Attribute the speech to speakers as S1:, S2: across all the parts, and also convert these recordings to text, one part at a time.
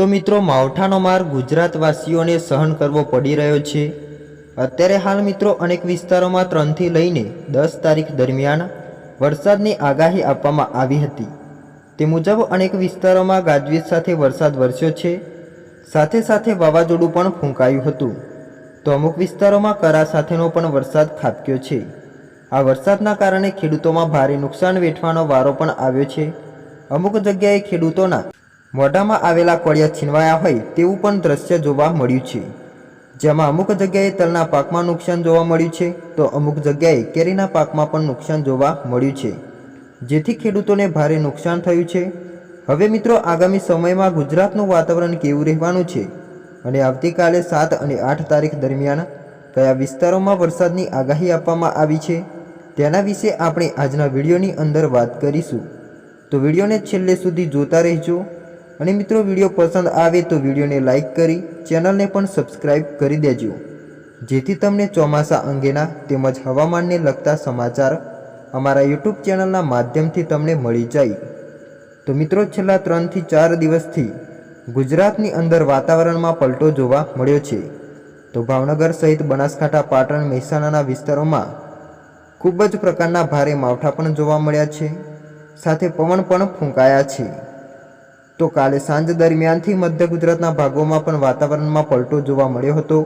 S1: તો મિત્રો માવઠાનો માર ગુજરાતવાસીઓને સહન કરવો પડી રહ્યો છે. અત્યારે હાલ મિત્રો અનેક વિસ્તારોમાં ત્રણથી લઈને દસ તારીખ દરમિયાન વરસાદની આગાહી આપવામાં આવી હતી. તે મુજબ અનેક વિસ્તારોમાં ગાજવીજ સાથે વરસાદ વરસ્યો છે. સાથે સાથે વાવાઝોડું પણ ફૂંકાયું હતું. તો અમુક વિસ્તારોમાં કરા સાથેનો પણ વરસાદ ખાબક્યો છે. આ વરસાદના કારણે ખેડૂતોમાં ભારે નુકસાન વેઠવાનો વારો પણ આવ્યો છે. અમુક જગ્યાએ ખેડૂતોના મોઢામાં આવેલા કોળિયા છીનવાયા હોય તેવું પણ દ્રશ્ય જોવા મળ્યું છે. જેમાં અમુક જગ્યાએ તલના પાકમાં નુકસાન જોવા મળ્યું છે, તો અમુક જગ્યાએ કેરીના પાકમાં પણ નુકસાન જોવા મળ્યું છે. જેથી ખેડૂતોને ભારે નુકસાન થયું છે. હવે મિત્રો, આગામી સમયમાં ગુજરાતનું વાતાવરણ કેવું રહેવાનું છે? અને આવતીકાલે સાત અને આઠ તારીખ દરમિયાન કયા વિસ્તારોમાં વરસાદની આગાહી આપવામાં આવી છે? તેના વિશે આપણે આજના વિડીયોની અંદર વાત કરીશું. તો વિડીયોને છેલ્લે સુધી જોતા રહેજો. અને મિત્રો વીડિયો પસંદ આવે તો વિડીયોને લાઇક કરી, ચેનલને પણ સબસ્ક્રાઇબ કરી દેજો. જેથી તમને ચોમાસા અંગેના તેમજ હવામાનને લગતા સમાચાર અમારા યુટ્યુબ ચેનલના માધ્યમથી તમને મળી જાય. તો મિત્રો છેલ્લા ત્રણથી ચાર દિવસથી ગુજરાતની અંદર વાતાવરણમાં પલટો જોવા મળ્યો છે. તો ભાવનગર સહિત બનાસકાંઠા, પાટણ, મહેસાણાના વિસ્તારોમાં ખૂબ જ પ્રકારના ભારે માવઠા પણ જોવા મળ્યા છે. સાથે પવન પણ ફૂંકાયા છે. તો કાલે સાંજ દરમિયાનથી મધ્ય ગુજરાતના ભાગોમાં પણ વાતાવરણમાં પલટો જોવા મળ્યો હતો.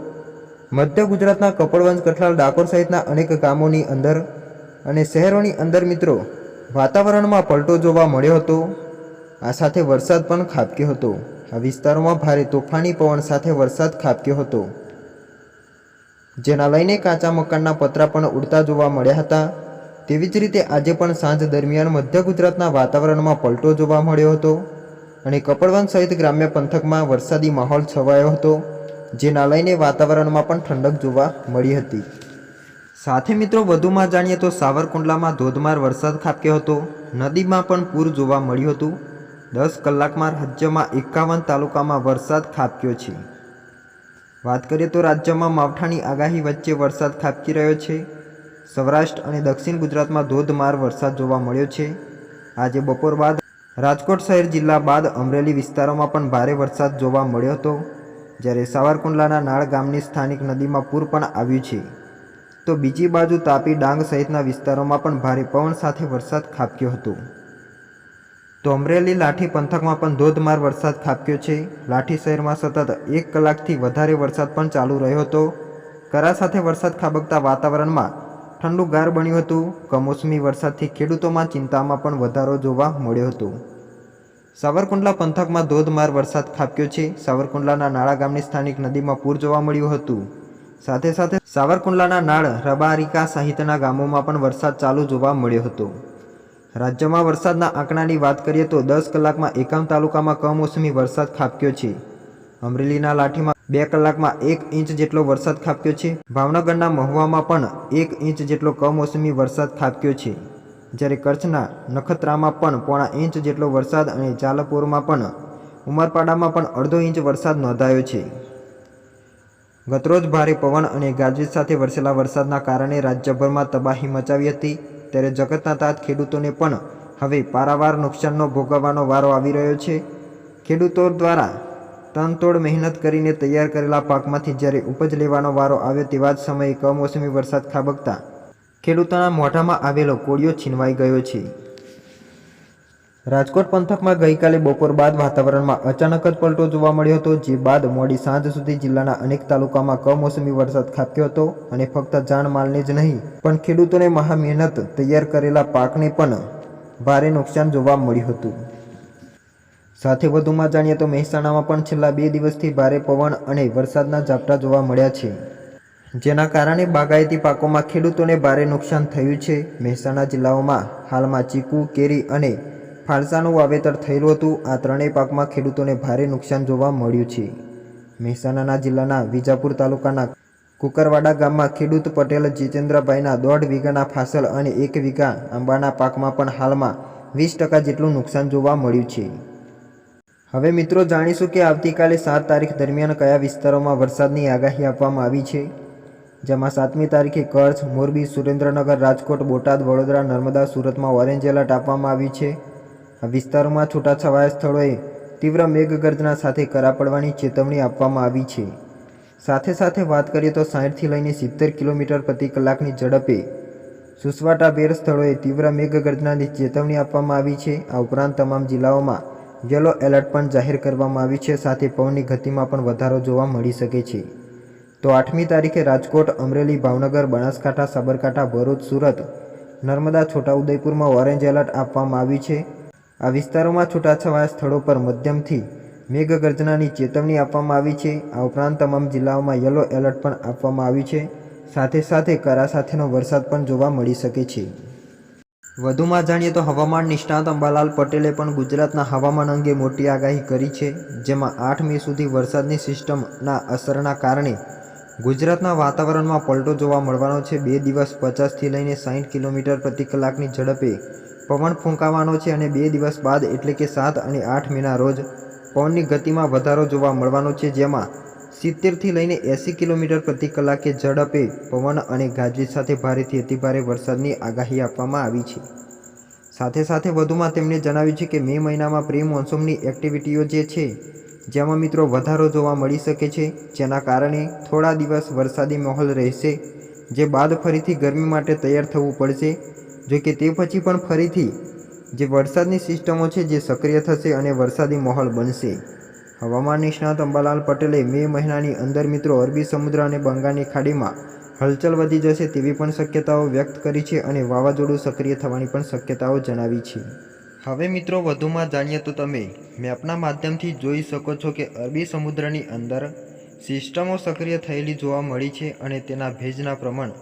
S1: મધ્ય ગુજરાતના કપડવંજ, કઠલાલ, ડાકોર સહિતના અનેક ગામોની અંદર અને શહેરોની અંદર મિત્રો વાતાવરણમાં પલટો જોવા મળ્યો હતો. આ સાથે વરસાદ પણ ખાબક્યો હતો. આ વિસ્તારોમાં ભારે તોફાની, પવન સાથે વરસાદ ખાબક્યો હતો. જેના લઈને કાચા મકાનના પતરા પણ ઉડતા જોવા મળ્યા હતા. તેવી જ રીતે આજે પણ સાંજ દરમિયાન મધ્ય ગુજરાતના વાતાવરણમાં પલટો જોવા મળ્યો હતો. અને કપડવન સહિત ગ્રામ્ય પંથકમાં વરસાદી માહોલ છવાયો હતો, જેના લઈને વાતાવરણમાં પણ ઠંડક જોવા મળી હતી. સાથે મિત્રો, વધુમાં જાણીએ તો સાવરકુંડલામાં ધોધમાર વરસાદ ખાબક્યો હતો. નદીમાં પણ પૂર જોવા મળ્યું હતું. દસ કલાકમાં રાજ્યમાં એકાવન તાલુકામાં વરસાદ ખાબક્યો છે. વાત કરીએ તો રાજ્યમાં માવઠાની આગાહી વચ્ચે વરસાદ ખાબકી રહ્યો છે. સૌરાષ્ટ્ર અને દક્ષિણ ગુજરાતમાં ધોધમાર વરસાદ જોવા મળ્યો છે. આજે બપોર બાદ રાજકોટ શહેર જિલ્લા બાદ અમરેલી વિસ્તારોમાં પણ ભારે વરસાદ જોવા મળ્યો હતો. જ્યારે સાવરકુંડલાના નાળ ગામની સ્થાનિક નદીમાં પૂર પણ આવ્યું છે. તો બીજી બાજુ તાપી ડાંગ સહિતના વિસ્તારોમાં પણ ભારે પવન સાથે વરસાદ ખાબક્યો હતો. તો અમરેલી લાઠી પંથકમાં પણ ધોધમાર વરસાદ ખાબક્યો છે. લાઠી શહેરમાં સતત એક કલાકથી વધારે વરસાદ પણ ચાલુ રહ્યો હતો. કરા સાથે વરસાદ ખાબકતા વાતાવરણમાં ઠંડુ ગાર બન્યું હતું. કમોસમી વરસાદથી ખેડૂતોમાં ચિંતામાં પણ વધારો જોવા મળ્યો હતો. સાવરકુંડલા પંથકમાં ધોધમાર વરસાદ ખાબક્યો છે. સાવરકુંડલાના નાળા ગામની સ્થાનિક નદીમાં પૂર જોવા મળ્યું હતું. સાથે સાથે સાવરકુંડલાના નાળ રબારિકા સહિતના ગામોમાં પણ વરસાદ ચાલુ જોવા મળ્યો હતો. રાજ્યમાં વરસાદના આંકડાની વાત કરીએ તો દસ કલાકમાં એકાવન તાલુકામાં કમોસમી વરસાદ ખાબક્યો છે. અમરેલીના લાઠીમાં બે કલાકમાં એક ઇંચ જેટલો વરસાદ ખાબક્યો છે. ભાવનગરના મહુવામાં પણ એક ઇંચ જેટલો કમોસમી વરસાદ ખાબક્યો છે. જ્યારે કચ્છના નખત્રામાં પણ પોણા ઇંચ જેટલો વરસાદ અને જાલપુરમાં પણ ઉમરપાડામાં પણ અડધો ઇંચ વરસાદ નોંધાયો છે. ગતરોજ ભારે પવન અને ગાજવીજ સાથે વરસેલા વરસાદના કારણે રાજ્યભરમાં તબાહી મચાવી હતી. ત્યારે જગતના તાત ખેડૂતોને પણ હવે પારાવાર નુકસાનનો ભોગવવાનો વારો આવી રહ્યો છે. ખેડૂતો દ્વારા તનતોડ મહેનત કરીને તૈયાર કરેલા પાકમાંથી જ્યારે ઉપજ લેવાનો વારો આવ્યો તેવા જ સમયે કમોસમી વરસાદ ખાબકતા ખેડૂતોના મોઢામાં આવેલો કોળિયો છીનવાઈ ગયો છે. રાજકોટ પંથકમાં ગઈકાલે બપોર બાદ વાતાવરણમાં અચાનક જ પલટો જોવા મળ્યો હતો, જે બાદ મોડી સાંજ સુધી જિલ્લાના અનેક તાલુકામાં કમોસમી વરસાદ ખાબક્યો હતો અને ફક્ત જાનમાલને જ નહીં, પણ ખેડૂતોને મહા મહેનત તૈયાર કરેલા પાકને પણ ભારે નુકસાન જોવા મળ્યું હતું. સાથે વધુમાં જાણીએ તો મહેસાણામાં પણ છેલ્લા બે દિવસથી ભારે પવન અને વરસાદના ઝાપટા જોવા મળ્યા છે. જેના કારણે બાગાયતી પાકોમાં ખેડૂતોને ભારે નુકસાન થયું છે. મહેસાણા જિલ્લાઓમાં હાલમાં ચીકુ, કેરી અને ફાળસાનું વાવેતર થયેલું હતું. આ ત્રણેય પાકમાં ખેડૂતોને ભારે નુકસાન જોવા મળ્યું છે. મહેસાણાના જિલ્લાના વિજાપુર તાલુકાના કુકરવાડા ગામમાં ખેડૂત પટેલ જીતેન્દ્રભાઈના દોઢ વીઘાના ફાસલ અને એક વીઘા આંબાના પાકમાં પણ હાલમાં વીસ ટકા જેટલું નુકસાન જોવા મળ્યું છે. હવે મિત્રો જાણીશું કે આવતીકાલે સાત તારીખ દરમિયાન કયા વિસ્તારોમાં વરસાદની આગાહી આપવામાં આવી છે? જેમાં સાતમી તારીખે કચ્છ, મોરબી, સુરેન્દ્રનગર, રાજકોટ, બોટાદ, વડોદરા, નર્મદા, સુરતમાં ઓરેન્જ એલર્ટ આપવામાં આવ્યું છે. આ વિસ્તારોમાં છૂટાછવાયા સ્થળોએ તીવ્ર મેઘગર્જના સાથે કરા પડવાની ચેતવણી આપવામાં આવી છે. સાથે સાથે વાત કરીએ તો સાઠથી લઈને સિત્તેર કિલોમીટર પ્રતિ કલાકની ઝડપે સુસવાટાભેર સ્થળોએ તીવ્ર મેઘગર્જનાની ચેતવણી આપવામાં આવી છે. આ ઉપરાંત તમામ જિલ્લાઓમાં યલો એલર્ટ પણ જાહેર કરવામાં આવી છે. સાથે પવનની ગતિમાં પણ વધારો જોવા મળી શકે છે. તો આઠમી તારીખે રાજકોટ, અમરેલી, ભાવનગર, બનાસકાંઠા, સાબરકાંઠા, ભરૂચ, સુરત, નર્મદા, છોટાઉદેપુરમાં ઓરેન્જ એલર્ટ આપવામાં આવી છે. આ વિસ્તારોમાં છૂટાછવાયા સ્થળો પર મધ્યમથી મેઘગર્જનાની ચેતવણી આપવામાં આવી છે. આ ઉપરાંત તમામ જિલ્લાઓમાં યલો એલર્ટ પણ આપવામાં આવ્યું છે. સાથે સાથે કરા સાથેનો વરસાદ પણ જોવા મળી શકે છે. વધુમાં જાણીએ તો હવામાન નિષ્ણાત અંબાલાલ પટેલે પણ ગુજરાતના હવામાન અંગે મોટી આગાહી કરી છે, જેમાં આઠ મે સુધી વરસાદની સિસ્ટમના અસરના કારણે ગુજરાતના વાતાવરણમાં પલટો જોવા મળવાનો છે. બે દિવસ પચાસથી લઈને સાઠ કિલોમીટર પ્રતિ કલાકની ઝડપે પવન ફૂંકાવાનો છે અને બે દિવસ બાદ એટલે કે સાત અને આઠ મેના રોજ પવનની ગતિમાં વધારો જોવા મળવાનો છે, જેમાં સિત્તેરથી લઈને એંસી કિલોમીટર પ્રતિ કલાકે ઝડપે પવન અને ગાજવીજ સાથે ભારેથી અતિભારે વરસાદની આગાહી આપવામાં આવી છે. સાથે સાથે વધુમાં તેમણે જણાવ્યું છે કે મે મહિનામાં પ્રી મોન્સૂનની એક્ટિવિટીઓ જે છે, જેમાં મિત્રો વધારો જોવા મળી શકે છે, જેના કારણે થોડા દિવસ વરસાદી માહોલ રહેશે, જે બાદ ફરીથી ગરમી માટે તૈયાર થવું પડશે, જો કે તે પછી પણ ફરીથી જે વરસાદની સિસ્ટમો છે, જે સક્રિય થશે અને વરસાદી માહોલ બનશે. હવામાન નિષ્ણાત અંબાલાલ પટેલે મે મહિનાની અંદર મિત્રો અરબી સમુદ્ર અને બંગાળની ખાડીમાં હલચલ વધી જશે તેવી પણ શક્યતાઓ વ્યક્ત કરી છે અને વાવાઝોડું સક્રિય થવાની પણ શક્યતાઓ જણાવી છે. હવે મિત્રો વધુમાં જાણીએ તો તમે મેપના માધ્યમથી જોઈ શકો છો કે અરબી સમુદ્રની અંદર સિસ્ટમો સક્રિય થયેલી જોવા મળી છે અને તેના ભેજના પ્રમાણ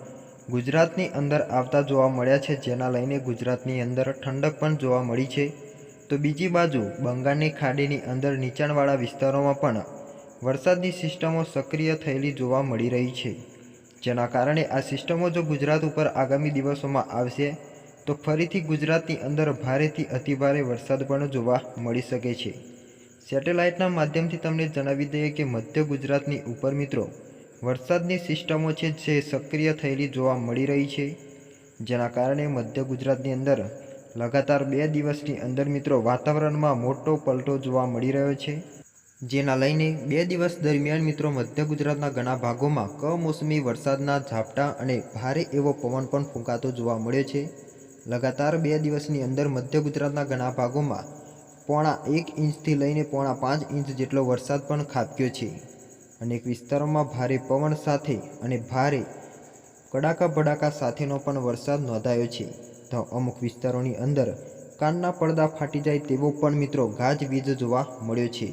S1: ગુજરાતની અંદર આવતા જોવા મળ્યા છે, જેના લઈને ગુજરાતની અંદર ઠંડક પણ જોવા મળી છે. તો બીજી બાજુ બંગાળની ખાડીની અંદર નીચાણવાળા વિસ્તારોમાં પણ વરસાદની સિસ્ટમો સક્રિય થયેલી જોવા મળી રહી છે. જેના કારણે આ સિસ્ટમો જો ગુજરાત ઉપર આગામી દિવસોમાં આવશે, તો ફરીથી ગુજરાતની અંદર ભારેથી અતિભારે વરસાદ પણ જોવા મળી શકે છે. સેટેલાઇટના માધ્યમથી તમને જણાવી દઈએ કે મધ્ય ગુજરાતની ઉપર મિત્રો વરસાદની સિસ્ટમો છે જે સક્રિય થયેલી જોવા મળી રહી છે. જેના કારણે મધ્ય ગુજરાતની અંદર લગાતાર બે દિવસની અંદર મિત્રો વાતાવરણમાં મોટો પલટો જોવા મળી રહ્યો છે. જેના લઈને બે દિવસ દરમિયાન મિત્રો મધ્ય ગુજરાતના ઘણા ભાગોમાં કમોસમી વરસાદના ઝાપટા અને ભારે એવો પવન પણ ફૂંકાતો જોવા મળ્યો છે. લગાતાર બે દિવસની અંદર મધ્ય ગુજરાતના ઘણા ભાગોમાં પોણા એક ઇંચથી લઈને પોણા પાંચ ઇંચ જેટલો વરસાદ પણ ખાબક્યો છે અનેક વિસ્તારોમાં ભારે પવન સાથે અને ભારે કડાકા ભડાકા સાથેનો પણ વરસાદ નોંધાયો છે. તો અમુક વિસ્તારોની અંદર કાનના પડદા ફાટી જાય તેવો પણ મિત્રો ગાજવીજ જોવા મળ્યો છે.